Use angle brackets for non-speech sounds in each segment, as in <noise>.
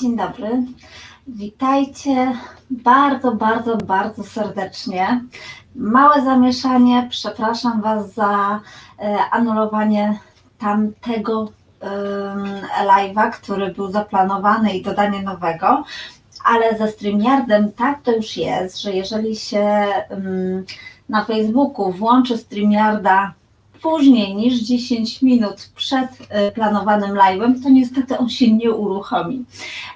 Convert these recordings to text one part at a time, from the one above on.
Dzień dobry. Witajcie bardzo, bardzo, bardzo serdecznie. Małe zamieszanie. Przepraszam Was za e, anulowanie tamtego live'a, który był zaplanowany i dodanie nowego. Ale ze StreamYardem tak to już jest, że jeżeli się na Facebooku włączy StreamYarda później niż 10 minut przed e, planowanym live'em, to niestety on się nie uruchomi.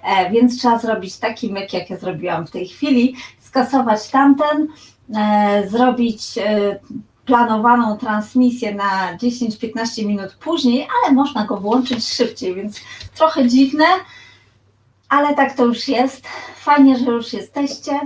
E, Więc trzeba zrobić taki myk, jak ja zrobiłam w tej chwili, skasować tamten, e, zrobić planowaną transmisję na 10-15 minut później, ale można go włączyć szybciej, więc trochę dziwne, ale tak to już jest. Fajnie, że już jesteście.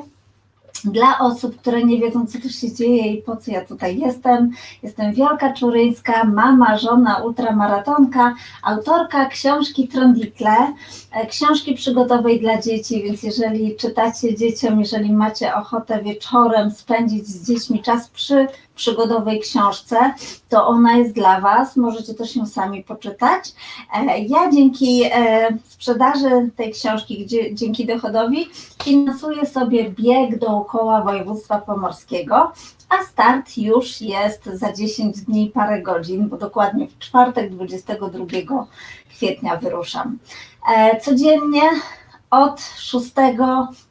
Dla osób, które nie wiedzą, co tu się dzieje i po co ja tutaj jestem, jestem Wielka Czuryńska, mama, żona, ultramaratonka, autorka książki Trondikle, e, książki przygodowej dla dzieci, więc jeżeli czytacie dzieciom, jeżeli macie ochotę wieczorem spędzić z dziećmi czas przy przygodowej książce, to ona jest dla Was, możecie też ją sami poczytać. E, Ja dzięki e, sprzedaży tej książki, dzięki dochodowi, finansuję sobie bieg dookoła województwa pomorskiego, a start już jest za 10 dni, parę godzin, bo dokładnie w czwartek 22 kwietnia wyruszam. E, Codziennie od 6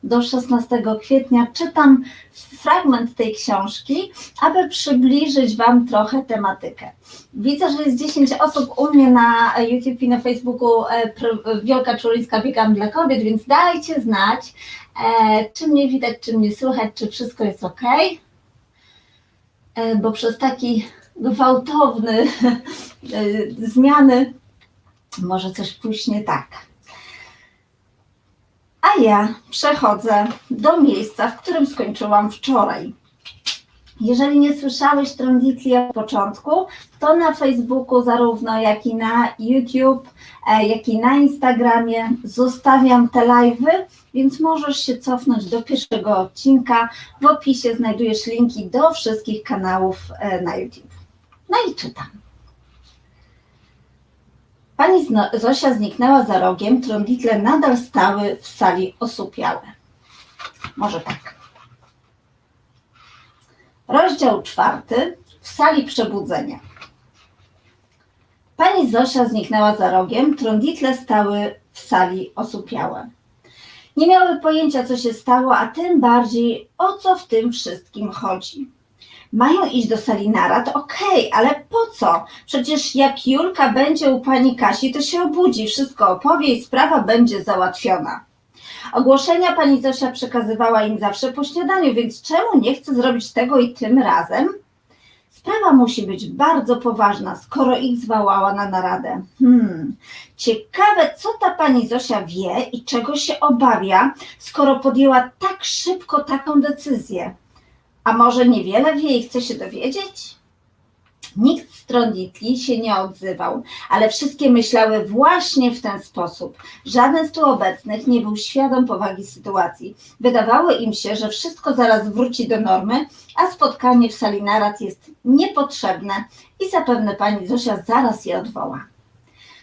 do 16 kwietnia czytam fragment tej książki, aby przybliżyć Wam trochę tematykę. Widzę, że jest 10 osób u mnie na YouTube i na Facebooku e, Wielka Czulińska Biegam dla Kobiet, więc dajcie znać, e, czy mnie widać, czy mnie słychać, czy wszystko jest ok. E, bo przez taki gwałtowny <laughs> zmiany może coś pójść nie tak. A ja przechodzę do miejsca, w którym skończyłam wczoraj. Jeżeli nie słyszałeś Tronditli od początku, to na Facebooku zarówno jak i na YouTube, e, jak i na Instagramie zostawiam te live'y, więc możesz się cofnąć do pierwszego odcinka. W opisie znajdujesz linki do wszystkich kanałów e, na YouTube. No i czytam. Pani Zosia zniknęła za rogiem, trąditle nadal stały w sali osłupiałe. Może tak. Rozdział czwarty w sali przebudzenia. Pani Zosia zniknęła za rogiem, trąditle stały w sali osłupiałe. Nie miały pojęcia, co się stało, a tym bardziej o co w tym wszystkim chodzi. Mają iść do sali narad, okej, ale po co? Przecież jak Julka będzie u pani Kasi, to się obudzi, wszystko opowie i sprawa będzie załatwiona. Ogłoszenia pani Zosia przekazywała im zawsze po śniadaniu, więc czemu nie chce zrobić tego i tym razem? Sprawa musi być bardzo poważna, skoro ich zwołała na naradę. Hmm, ciekawe, co ta pani Zosia wie i czego się obawia, skoro podjęła tak szybko taką decyzję. A może niewiele wie i chce się dowiedzieć? Nikt z Tronditli się nie odzywał, ale wszystkie myślały właśnie w ten sposób. Żaden z tu obecnych nie był świadom powagi sytuacji. Wydawało im się, że wszystko zaraz wróci do normy, a spotkanie w sali narad jest niepotrzebne i zapewne pani Zosia zaraz je odwoła.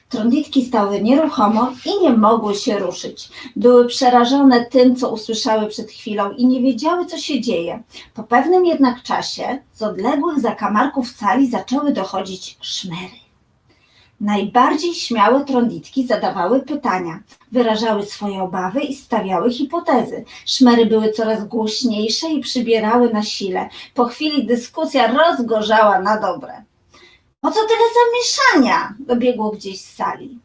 Trąditki stały nieruchomo i nie mogły się ruszyć. Były przerażone tym, co usłyszały przed chwilą i nie wiedziały, co się dzieje. Po pewnym jednak czasie z odległych zakamarków sali zaczęły dochodzić szmery. Najbardziej śmiałe trąditki zadawały pytania, wyrażały swoje obawy i stawiały hipotezy. Szmery były coraz głośniejsze i przybierały na sile. Po chwili dyskusja rozgorzała na dobre. Po co tyle zamieszania? Dobiegło gdzieś z sali.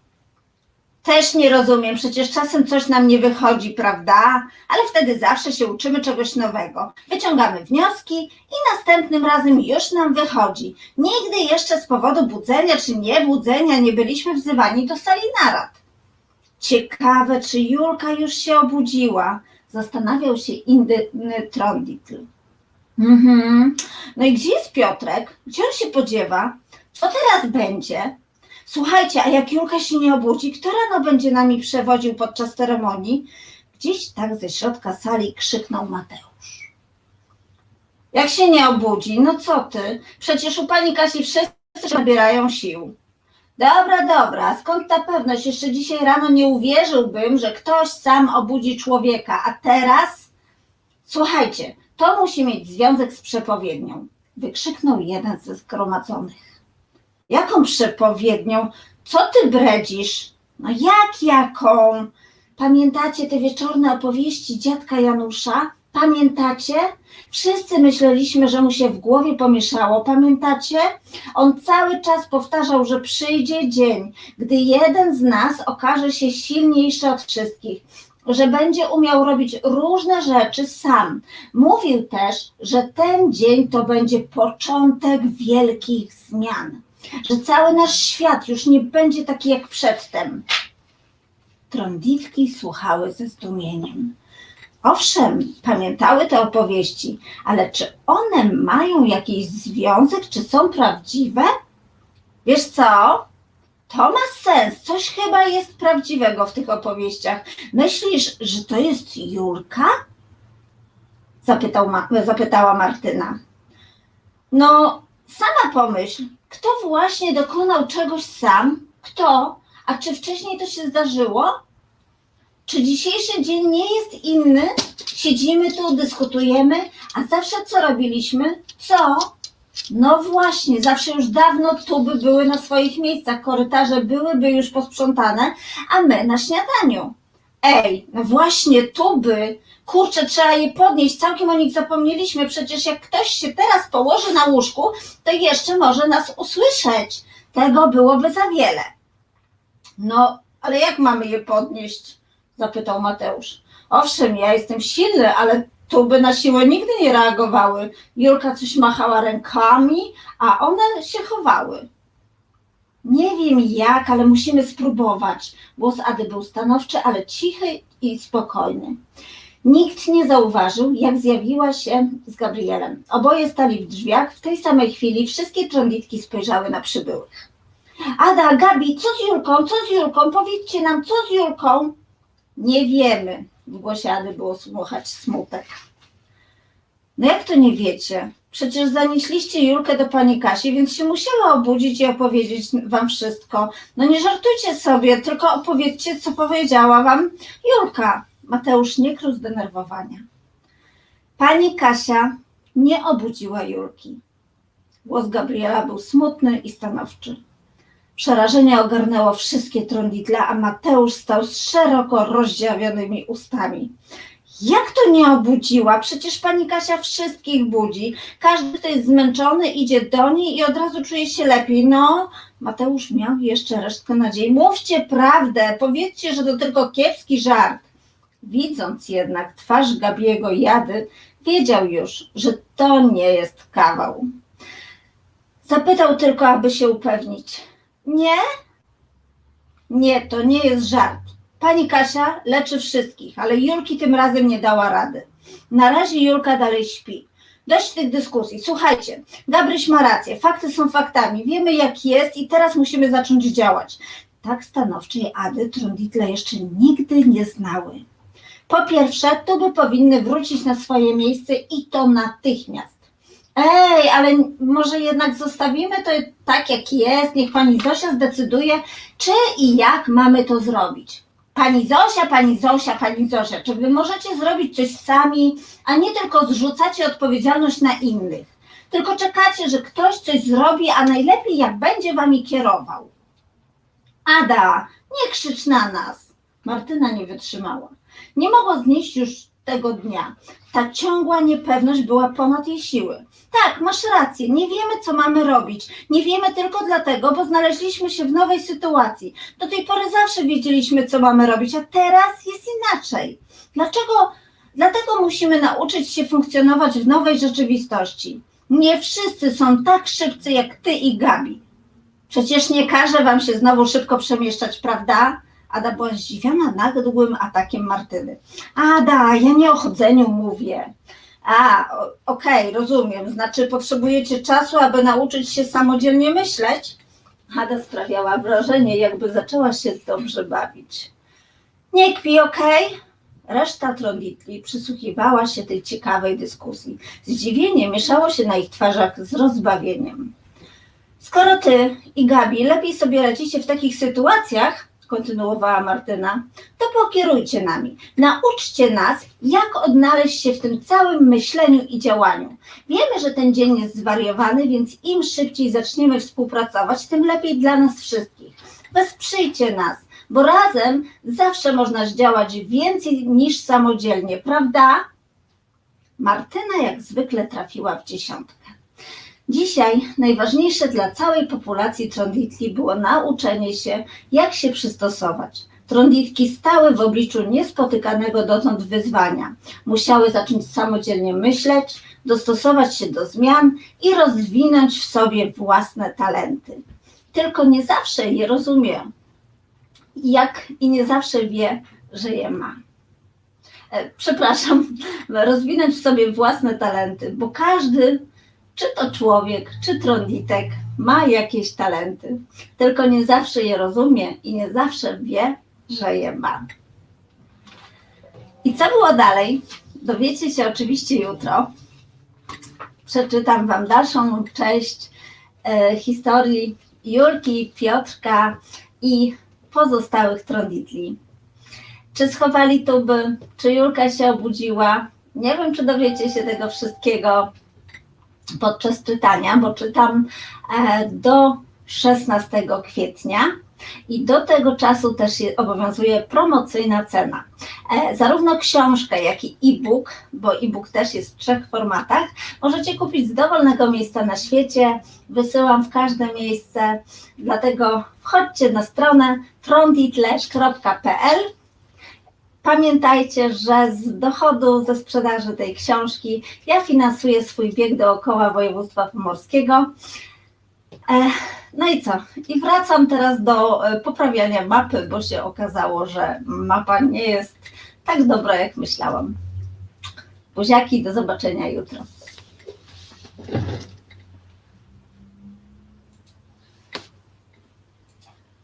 Też nie rozumiem, przecież czasem coś nam nie wychodzi, prawda? Ale wtedy zawsze się uczymy czegoś nowego. Wyciągamy wnioski i następnym razem już nam wychodzi. Nigdy jeszcze z powodu budzenia czy niebudzenia nie byliśmy wzywani do sali narad. Ciekawe, czy Julka już się obudziła? Zastanawiał się inny Tronditl. Mhm. No i gdzie jest Piotrek? Gdzie on się podziewa? Co teraz będzie? Słuchajcie, a jak Julka się nie obudzi, kto rano będzie nami przewodził podczas ceremonii? Gdzieś tak ze środka sali krzyknął Mateusz. Jak się nie obudzi? No co ty? Przecież u pani Kasi wszyscy nabierają sił. Dobra, dobra, skąd ta pewność? Jeszcze dzisiaj rano nie uwierzyłbym, że ktoś sam obudzi człowieka, a teraz? Słuchajcie, to musi mieć związek z przepowiednią, wykrzyknął jeden ze zgromadzonych. Jaką przepowiednią? Co ty bredzisz? No jak jaką? Pamiętacie te wieczorne opowieści dziadka Janusza? Pamiętacie? Wszyscy myśleliśmy, że mu się w głowie pomieszało. Pamiętacie? On cały czas powtarzał, że przyjdzie dzień, gdy jeden z nas okaże się silniejszy od wszystkich, że będzie umiał robić różne rzeczy sam. Mówił też, że ten dzień to będzie początek wielkich zmian, że cały nasz świat już nie będzie taki jak przedtem. Trąditki słuchały ze zdumieniem. Owszem, pamiętały te opowieści, ale czy one mają jakiś związek, czy są prawdziwe? Wiesz co? To ma sens. Coś chyba jest prawdziwego w tych opowieściach. Myślisz, że to jest Julka? Zapytał Ma- zapytała Martyna. No, sama pomyśl, kto właśnie dokonał czegoś sam? Kto? A czy wcześniej to się zdarzyło? Czy dzisiejszy dzień nie jest inny? Siedzimy tu, dyskutujemy, a zawsze co robiliśmy? Co? No właśnie, zawsze już dawno tuby były na swoich miejscach, korytarze byłyby już posprzątane, a my na śniadaniu. Ej, no właśnie tuby, kurczę, trzeba je podnieść, całkiem o nich zapomnieliśmy, przecież jak ktoś się teraz położy na łóżku, to jeszcze może nas usłyszeć. Tego byłoby za wiele. No, ale jak mamy je podnieść? zapytał Mateusz. Owszem, ja jestem silny, ale tuby na siłę nigdy nie reagowały. Julka coś machała rękami, a one się chowały. Nie wiem jak, ale musimy spróbować. Głos Ady był stanowczy, ale cichy i spokojny. Nikt nie zauważył, jak zjawiła się z Gabrielem. Oboje stali w drzwiach. W tej samej chwili wszystkie trąditki spojrzały na przybyłych. Ada, Gabi, co z Julką? Co z Julką? Powiedzcie nam, co z Julką? Nie wiemy. W głosie Ady było słuchać smutek. No jak to nie wiecie? Przecież zanieśliście Julkę do pani Kasi, więc się musiała obudzić i opowiedzieć wam wszystko. No nie żartujcie sobie, tylko opowiedzcie, co powiedziała wam Julka. Mateusz nie krył zdenerwowania. Pani Kasia nie obudziła Julki. Głos Gabriela był smutny i stanowczy. Przerażenie ogarnęło wszystkie trądidla, a Mateusz stał z szeroko rozdziawionymi ustami. Jak to nie obudziła? Przecież pani Kasia wszystkich budzi. Każdy, kto jest zmęczony, idzie do niej i od razu czuje się lepiej. No, Mateusz miał jeszcze resztkę nadziei. Mówcie prawdę, powiedzcie, że to tylko kiepski żart. Widząc jednak twarz Gabiego Jady, wiedział już, że to nie jest kawał. Zapytał tylko, aby się upewnić. Nie? Nie, to nie jest żart. Pani Kasia leczy wszystkich, ale Julki tym razem nie dała rady. Na razie Julka dalej śpi. Dość tych dyskusji. Słuchajcie, Gabryś ma rację. Fakty są faktami. Wiemy jak jest i teraz musimy zacząć działać. Tak stanowczej Ady Trąditle jeszcze nigdy nie znały. Po pierwsze, tuby powinny wrócić na swoje miejsce i to natychmiast. Ej, ale może jednak zostawimy to tak jak jest, niech pani Zosia zdecyduje, czy i jak mamy to zrobić. Pani Zosia, pani Zosia, pani Zosia, czy wy możecie zrobić coś sami, a nie tylko zrzucacie odpowiedzialność na innych? Tylko czekacie, że ktoś coś zrobi, a najlepiej jak będzie wami kierował. Ada, nie krzycz na nas. Martyna nie wytrzymała. Nie mogła znieść już tego dnia. Ta ciągła niepewność była ponad jej siły. Tak, masz rację, nie wiemy, co mamy robić. Nie wiemy tylko dlatego, bo znaleźliśmy się w nowej sytuacji. Do tej pory zawsze wiedzieliśmy, co mamy robić, a teraz jest inaczej. Dlaczego? Dlatego musimy nauczyć się funkcjonować w nowej rzeczywistości. Nie wszyscy są tak szybcy jak ty i Gabi. Przecież nie każę wam się znowu szybko przemieszczać, prawda? Ada była zdziwiona nagłym atakiem Martyny. Ada, ja nie o chodzeniu mówię. A, okej, rozumiem. Znaczy potrzebujecie czasu, aby nauczyć się samodzielnie myśleć? Ada sprawiała wrażenie, jakby zaczęła się dobrze bawić. Nie kpi, okej? Reszta trąditli przysłuchiwała się tej ciekawej dyskusji. Zdziwienie mieszało się na ich twarzach z rozbawieniem. Skoro ty i Gabi lepiej sobie radzicie w takich sytuacjach, kontynuowała Martyna, to pokierujcie nami. Nauczcie nas, jak odnaleźć się w tym całym myśleniu i działaniu. Wiemy, że ten dzień jest zwariowany, więc im szybciej zaczniemy współpracować, tym lepiej dla nas wszystkich. Wesprzyjcie nas, bo razem zawsze można zdziałać więcej niż samodzielnie, prawda? Martyna jak zwykle trafiła w dziesiątkę. Dzisiaj najważniejsze dla całej populacji trąditli było nauczenie się, jak się przystosować. Trąditki stały w obliczu niespotykanego dotąd wyzwania. Musiały zacząć samodzielnie myśleć, dostosować się do zmian i rozwinąć w sobie własne talenty. Tylko nie zawsze je rozumie, jak i nie zawsze wie, że je ma. E, Przepraszam, <laughs> rozwinąć w sobie własne talenty, bo każdy czy to człowiek, czy trąditek ma jakieś talenty, tylko nie zawsze je rozumie i nie zawsze wie, że je ma. I co było dalej? Dowiecie się oczywiście jutro. Przeczytam Wam dalszą część e, historii Julki, Piotrka i pozostałych trąditli. Czy schowali tuby? Czy Julka się obudziła? Nie wiem, czy dowiecie się tego wszystkiego podczas czytania, bo czytam e, do 16 kwietnia i do tego czasu też je- obowiązuje promocyjna cena. E, Zarówno książkę, jak i e-book, bo e-book też jest w trzech formatach, możecie kupić z dowolnego miejsca na świecie. Wysyłam w każde miejsce, dlatego wchodźcie na stronę tronditleż.pl Pamiętajcie, że z dochodu ze sprzedaży tej książki ja finansuję swój bieg dookoła województwa pomorskiego. No i co? I wracam teraz do e, poprawiania mapy, bo się okazało, że mapa nie jest tak dobra, jak myślałam. Buziaki, do zobaczenia jutro.